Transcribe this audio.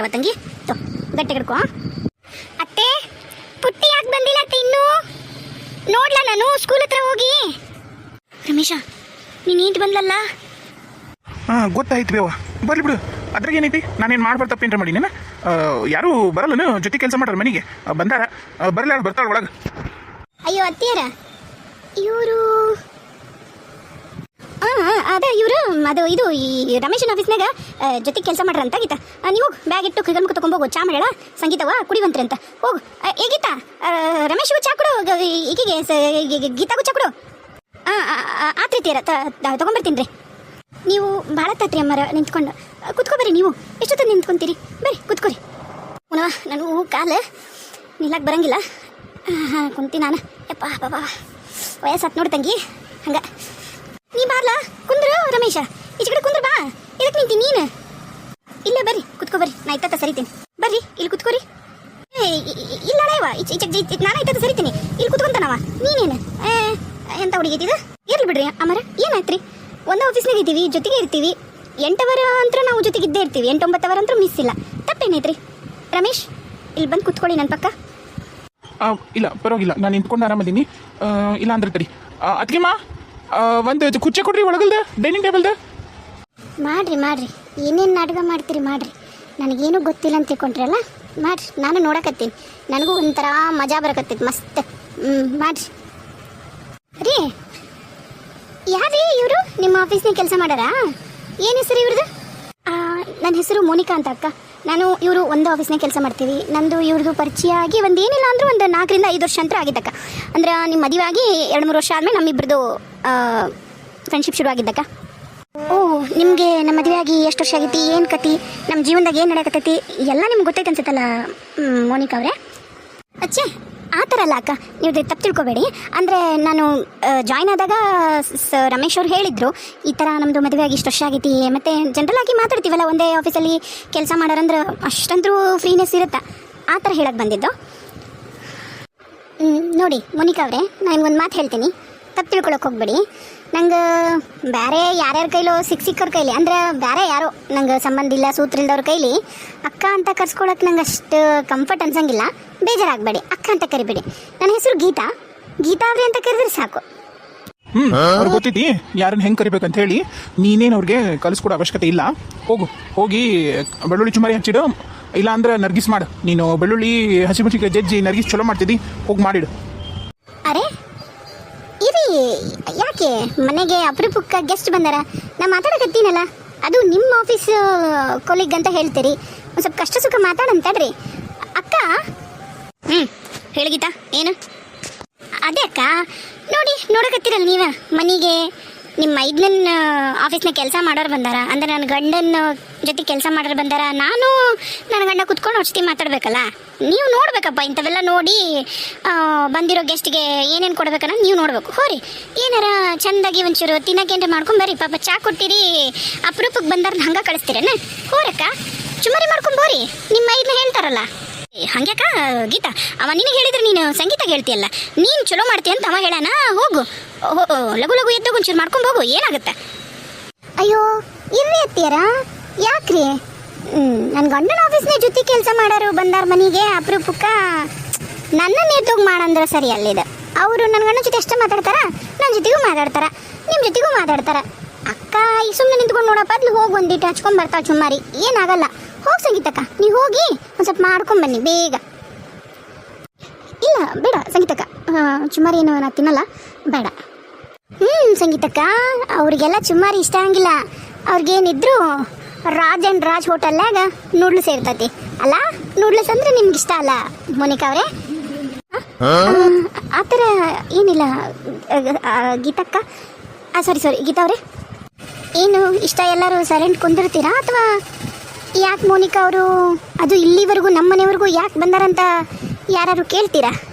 ಬರವ ತಂಗಿ. ತೋ ಗಟ್ಟಿ ಹಿಡ್ಕೊ ಅತ್ತೆ ಪುಟ್ಟಿ ಯಾಕೆ ಬಂದಿಲ್ಲ ಅತ್ತೆ ಇನ್ನೂ? ನೋಡ್ಲ ನಾನು ಸ್ಕೂಲ್ ಹತ್ರ ಹೋಗಿ. ರಮೇಶ ನೀನು ಈಟ್ ಬಂದ್ಲಲ್ಲ? ಹಾ ಗೊತ್ತಾಯ್ತು ಬೇವ. ಬರ್ಲಿ ಬಿಡು. ಅದ್ರಾಗ ಏನೈತಿ? ನಾನೇನು ಮಾಡ್ಬಾರ್ದು ತಪ್ಪೇನ್ರ ಮಾಡಿ ನೀನು ಯಾರು ಬರಲ್ಲನು ಜೊತೆ ಕೆಲಸ ಮಾಡ್ರ ಮನೆಗೆ. ಬಂದಾರ. ಬರಲ್ಲ ಬರ್ತಾಳ ಒಳಗೆ. ಅಯ್ಯೋ ಅತ್ತಿಯರ. ಇವರು ಅದ ಇವರು, ಅದು ಇದು ಈ ರಮೇಶನ ಆಫೀಸ್ನಾಗ ಜೊತೆಗೆ ಕೆಲಸ ಮಾಡ್ರ ಅಂತ ಗೀತಾ. ನೀವು ಬ್ಯಾಗ್ ಇಟ್ಟು ಕೈಗಲ್ ಮುಖ ತೊಗೊಂಬೋಗು ಚಾ ಮಾಡ್ಯಾಳ ಸಂಗೀತವ ಕುಡಿವಂತ್ರಿ ಅಂತ. ಹೋಗು. ಏ ಗೀತಾ ರಮೇಶ್ಗೂ ಚಾ ಕೊಡು ಈಗಿಗೆ ಗೀತಾಗೂ ಚಾ ಕೊಡು. ಆತ್ರಿ ತೀರ ತಗೊಂಬರ್ತೀನಿ ರೀ. ನೀವು ಭಾಳ ತತ್ರಿ ಅಮ್ಮರ, ನಿಂತ್ಕೊಂಡು. ಕುತ್ಕೊಬರ್ರಿ ನೀವು. ಎಷ್ಟೊತ್ತ ನಿಂತ್ಕೊಂತೀರಿ? ಬರ್ರಿ, ಕುತ್ಕೊರಿ. ಉಣವ ನಾನು ಕಾಲು ನಿಲ್ಲಕ್ಕೆ ಬರಂಗಿಲ್ಲ. ಹಾಂ ಕುಂತಿ ನಾನು. ಯಪ್ಪ ಬಾಬಾ ವಯಸ್ಸತ್ತು ನೋಡಿ ತಂಗಿ. ಹಂಗ. ನೀ ಬಾರ್ಲಾ? ಕುಂದ್ರು ರಮೇಶ. ಈಚೆ ಕಡೆ ಕುಂದ್ರು ಬಾ. ಇದಕ್ಕೆ ನಿಂತಿ ನೀನು? ಇಲ್ಲ ಬರ್ರಿ, ಕುತ್ಕೋ ಬರ್ರಿ. ನಾ ಇತ್ತ ಸರಿತೀನಿ. ಬರ್ರಿ, ಇಲ್ಲಿ ಕುತ್ಕೋರಿ. ಇಲ್ಲ ಈಚೆ ನಾನು ಇತ್ತ ಸರಿತೀನಿ. ಇಲ್ಲಿ ಕುತ್ಕೊಂತಾನವ. ನೀನೇನ? ಎಂತ ಹುಡುಗಿ ಇರ್ಲಿ ಬಿಡ್ರಿ, ಅಮರ. ಏನಾಯ್ತ್ರಿ? ಒಂದೇ ಆಫೀಸ್ನಾಗ ಇದ್ದೀವಿ, ಜೊತೆಗೆ ಇರ್ತೀವಿ. ಎಂಟವರ ಅಂತ ನಾವು ಜೊತೆಗೆ ಇದ್ದೇ ಇರ್ತೀವಿ. ಎಂಟೊಂಬತ್ತವರ ಅಂತೂ ಮಿಸ್ ಇಲ್ಲ. ತಪ್ಪೇನೈತ್ರಿ ರಮೇಶ್, ಇಲ್ಲಿ ಬಂದು ಕುತ್ಕೊಳ್ಳಿ ನನ್ನ ಪಕ್ಕ. ಇಲ್ಲ, ಪರವಾಗಿಲ್ಲ. ನಾನು ನಿಂತ್ಕೊಂಡು ಆರಾಮದೀನಿ. ಇಲ್ಲ ಅಂದ್ರೆ ತಡಿ. ಅದಕ್ಕೆಮ್ಮ ಒಂದು ಕುರ್ಚಿ ಕೊಡ್ರಿ ಒಳಗಲ್ದ ಡೈನಿಂಗ್ ಟೇಬಲ್ದ ಮಾಡ್ರಿ ಮಾಡ್ರಿ. ಏನೇನು ನಾಟಕ ಮಾಡ್ತೀರಿ ಮಾಡ್ರಿ. ನನಗೇನು ಗೊತ್ತಿಲ್ಲ ಅಂತ ತಿಳ್ಕೊಂಡ್ರಲ್ಲ ಮಾಡ್ರಿ, ನಾನು ನೋಡಕತ್ತೀನಿ. ನನಗೂ ಒಂಥರ ಮಜಾ ಬರಕತ್ತೈತಿ, ಮಸ್ತ್. ಮಾಡ್ರಿ. ರೀ ಯಾರೀ ಇವರು? ನಿಮ್ಮ ಆಫೀಸ್ನಾಗ ಕೆಲಸ ಮಾಡಾರಾ ಏನು ಹೆಸರು ಇವ್ರದ್ದು ನನ್ನ ಹೆಸರು ಮೋನಿಕಾ ಅಂತ ಅಕ್ಕ. ನಾನು ಇವರು ಒಂದು ಆಫೀಸ್ನಾಗ ಕೆಲಸ ಮಾಡ್ತೀವಿ. ನಂದು ಇವ್ರದ್ದು ಪರಿಚಯ ಆಗಿ ಒಂದು ಏನಿಲ್ಲ ಅಂದರೂ ಒಂದು ನಾಲ್ಕರಿಂದ ಐದು ವರ್ಷ ಅಂತ ಆಗಿದ್ದಕ್ಕ ಅಂದ್ರೆ ನಿಮ್ಮ ಮದುವೆ ಆಗಿ ಎರಡು ಮೂರು ವರ್ಷ ಆದಮೇಲೆ ನಮ್ಮಿಬ್ರದ್ದು ಫ್ರೆಂಡ್ಶಿಪ್ ಶುರುವಾಗಿದ್ದಕ್ಕ ಓ, ನಿಮಗೆ ನಮ್ಮ ಮದುವೆ ಆಗಿ ಎಷ್ಟು ವರ್ಷ ಆಗೈತಿ ಏನು ಕತಿ ನಮ್ಮ ಜೀವನದಾಗ ಏನು ನಡೆಯಕತ್ತೈತಿ? ಎಲ್ಲ ನಿಮ್ಗೆ ಗೊತ್ತೈತೆ ಅನ್ಸುತ್ತಲ್ಲ ಮೋನಿಕಾ ಅವರೇ? ಅಚ್ಚೆ, ಆ ಥರ ಅಲ್ಲ ಅಕ್ಕ. ನೀವು ತಪ್ಪು ತಿಳ್ಕೊಬೇಡಿ. ಅಂದರೆ ನಾನು ಜಾಯ್ನ್ ಆದಾಗ ಸ ರಮೇಶ್ ಅವ್ರು ಹೇಳಿದರು, ಈ ಥರ ನಮ್ಮದು ಮದುವೆ ಆಗಿ ಇಷ್ಟು ವರ್ಷ ಆಗೈತಿ ಮತ್ತು ಜನರಲ್ ಆಗಿ ಮಾತಾಡ್ತೀವಲ್ಲ, ಒಂದೇ ಆಫೀಸಲ್ಲಿ ಕೆಲಸ ಮಾಡೋರಂದ್ರೆ ಅಷ್ಟಂತೂ ಫ್ರೀನೆಸ್ ಇರುತ್ತಾ. ಆ ಥರ ಹೇಳಕ್ಕೆ ಬಂದಿದ್ದು. ನೋಡಿ, ಮೋನಿಕಾ ಅವರೇ, ನಾನು ಒಂದು ಮಾತು ಹೇಳ್ತೀನಿ. ತಪ್ಪು ತಿಳ್ಕೊಳಕ್ಕೆ ಹೋಗ್ಬೇಡಿ. ನಂಗೆ ಬೇರೆ ಯಾರ್ಯಾರ ಕೈಲೋ ಸಿಕ್ಕ ಸಿಕ್ಕವ್ರ ಕೈಲಿ, ಅಂದ್ರೆ ಬೇರೆ ಯಾರೋ ನಂಗೆ ಸಂಬಂಧ ಇಲ್ಲ, ಸೂತ್ರ ಇಲ್ದವ್ರ ಕೈಲಿ, ಅಕ್ಕ ಅಂತ ಕರ್ಸ್ಕೊಳಕ್ಕೆ ನಂಗೆ ಅಷ್ಟು ಕಂಫರ್ಟ್ ಅನ್ಸಂಗಿಲ್ಲ. ಬೇಜಾರಾಗಬೇಡಿ, ಅಕ್ಕ ಅಂತ ಕರಿಬೇಡಿ. ನನ್ನ ಹೆಸರು ಗೀತಾ. ಗೀತಾ ಅವ್ರಿ ಅಂತ ಕರೆದ್ರೆ ಸಾಕು. ಹ್ಞೂ ಅವ್ರಿಗೆ ಗೊತ್ತೈತಿ ಯಾರನ್ನ ಹೆಂಗೆ ಕರಿಬೇಕಂತ ಹೇಳಿ, ನೀನೇನು ಅವ್ರಿಗೆ ಕಲಿಸ್ಕೊಡೋ ಅವಶ್ಯಕತೆ ಇಲ್ಲ. ಹೋಗು, ಹೋಗಿ ಬೆಳ್ಳುಳ್ಳಿ ಚುಮಾರಿ ಹಚ್ಚಿಡು ಇಲ್ಲ ಅಂದ್ರೆ ನರ್ಗಿಸ್ ಮಾಡು. ನೀನು ಬೆಳ್ಳುಳ್ಳಿ ಹಸಿಮೆಣಸಿಗೆ ಜಜ್ಜಿ ನರ್ಗಿಸ್ ಚಲೋ ಮಾಡ್ತಿದ್ದಿ ಹೋಗಿ ಮಾಡಿಡು. ಯಾಕೆ? ಮನೆಗೆ ಅಪರೂಪಕ್ಕೆ ಗೆಸ್ಟ್ ಬಂದಾರ? ನಾ ಮಾತಾಡಕತ್ತೀನಲ್ಲ ಅದು ನಿಮ್ಮ ಆಫೀಸ್ ಕೊಲಿಗ್ ಅಂತ ಹೇಳ್ತೀರಿ. ಒಂದು ಸ್ವಲ್ಪ ಕಷ್ಟ ಸುಖ ಮಾತಾಡಂತಡ್ರಿ ಅಕ್ಕ? ಹ್ಞೂ ಹೇಳಿ ಗೀತಾ, ಏನು? ಅದೇ ಅಕ್ಕ, ನೋಡಿ ನೋಡಕತ್ತೀರಲ್ಲ ನೀವ? ಮನೆಗೆ ನಿಮ್ಮ ಮೈದ್ನನ್ನ ಆಫೀಸ್ನ ಕೆಲಸ ಮಾಡೋರು ಬಂದಾರ. ಅಂದ್ರೆ ನನ್ನ ಗಂಡನ ಜೊತೆ ಕೆಲಸ ಮಾಡೋರು ಬಂದಾರ, ನಾನು ನನ್ನ ಗಂಡ ಕುತ್ಕೊಂಡು ಅಷ್ಟೇ ಮಾತಾಡ್ಬೇಕಲ್ಲ? ನೀವು ನೋಡ್ಬೇಕಪ್ಪ, ಇಂಥವೆಲ್ಲ ನೋಡಿ ಬಂದಿರೋ ಗೆಸ್ಟ್ಗೆ ಏನೇನು ಕೊಡ್ಬೇಕನ್ನ ನೀವು ನೋಡ್ಬೇಕು. ಹೋರಿ, ಏನಾರ ಚಂದಾಗಿ ಒಂಚೂರು ತಿನ್ನಕ್ಕೇನ್ರ ಮಾಡ್ಕೊಂಡ್ ಬರ್ರಿ, ಪಾಪ ಚಾ ಕೊಟ್ಟಿರಿ ಅಪರೂಪಕ್ಕೆ ಬಂದಾರ ಹಂಗ ಕಳಿಸ್ತೀರೇನ? ಹೋರಕ್ಕ, ಚುಮರಿ ಮಾಡ್ಕೊಂಬೋರಿ ನಿಮ್ಮ ಮೈದ್ನ ಹೇಳ್ತಾರಲ್ಲ. ಹಂಗ್ಯಾಕ, ಗೀತಾ, ಅವ ನಿನಗೆ ಹೇಳಿದ್ರೆ ನೀನು ಸಂಗೀತ ಹೇಳ್ತೀಯಲ್ಲ, ನೀನು ಚಲೋ ಮಾಡ್ತೀಯ ಅಂತ ಅವ ಹೇಳಾನ? ಹೋಗು ಲಘು ಲಘು ಎದ್ದು ಒಂಚೂರು ಮಾಡ್ಕೊಂಡು ಹೋಗು, ಏನಾಗುತ್ತೆ? ಅಯ್ಯೋ ಇರ್ರಿ ಅತ್ತಿಯರ ಯಾಕ್ರಿ? ನನ್ನ ಗಂಡನ ಆಫೀಸ್ನ ಜೊತೆ ಕೆಲಸ ಮಾಡೋರು ಬಂದಾರ ಮನೆಗೆ ಅಪರೂಪಕ್ಕ ನನ್ನ ನೇತೋಗಿ ಮಾಡಂದ್ರೆ ಸರಿ ಅಲ್ಲಿದೆ. ಅವರು ನನ್ನ ಗಂಡನ ಜೊತೆ ಅಷ್ಟೇ ಮಾತಾಡ್ತಾರ ನನ್ನ ಜೊತೆಗೂ ಮಾತಾಡ್ತಾರ ನಿಮ್ಮ ಜೊತೆಗೂ ಮಾತಾಡ್ತಾರ. ಅಕ್ಕ, ಈ ಸುಮ್ಮನೆ ನಿಂತ್ಕೊಂಡು ನೋಡಪ್ಪ ಅಲ್ಲಿ ಹೋಗಿ ಒಂದಿಟ್ಟು ಹಚ್ಕೊಂಡ್ ಬರ್ತಾವ ಚುಮ್ಮಾರಿ. ಏನಾಗಲ್ಲ. ಹೋಗಿ ಸಂಗೀತಕ್ಕ, ನೀವು ಹೋಗಿ ಒಂದು ಸ್ವಲ್ಪ ಮಾಡ್ಕೊಂಡ್ ಬನ್ನಿ, ಬೇಗ. ಇಲ್ಲ, ಬೇಡ, ಸಂಗೀತಕ್ಕ. ಚುಮ್ಮಾರಿ ಏನು ನಾ ತಿನ್ನಲ್ಲ, ಬೇಡ. ಹ್ಞೂ ಸಂಗೀತಕ್ಕ, ಅವ್ರಿಗೆಲ್ಲ ಚುಮ್ಮಾರಿ ಇಷ್ಟ ಆಗಂಗಿಲ್ಲ ಅವ್ರಿಗೇನಿದ್ರು ರಾಜ್ ಆ್ಯಂಡ್ ರಾಜ್ ಹೋಟೆಲ್ನಾಗ ನೂಡ್ಲ್ಸ್ ಇರ್ತತಿ. ಅಲ್ಲ ನೂಡ್ಲ್ಸ್ ಅಂದ್ರೆ ನಿಮ್ಗೆ ಇಷ್ಟ ಅಲ್ಲ ಮೋನಿಕಾ ಅವರೇ? ಆ ಥರ ಏನಿಲ್ಲ ಆ, ಆ, ಗೀತಕ್ಕ ಸಾರಿ ಸಾರಿ ಗೀತಾ ಅವರೇ? ಏನು ಇಷ್ಟ ಎಲ್ಲರೂ ಸೈಲೆಂಟ್ ಕುಂದಿರ್ತೀರಾ? ಅಥವಾ ಯಾಕೆ ಮೋನಿಕಾ ಅವರು ಅದು ಇಲ್ಲಿವರೆಗೂ ನಮ್ಮ ಮನೆವರೆಗೂ ಯಾಕೆ ಬಂದಾರಂತ ಯಾರು ಕೇಳ್ತೀರಾ?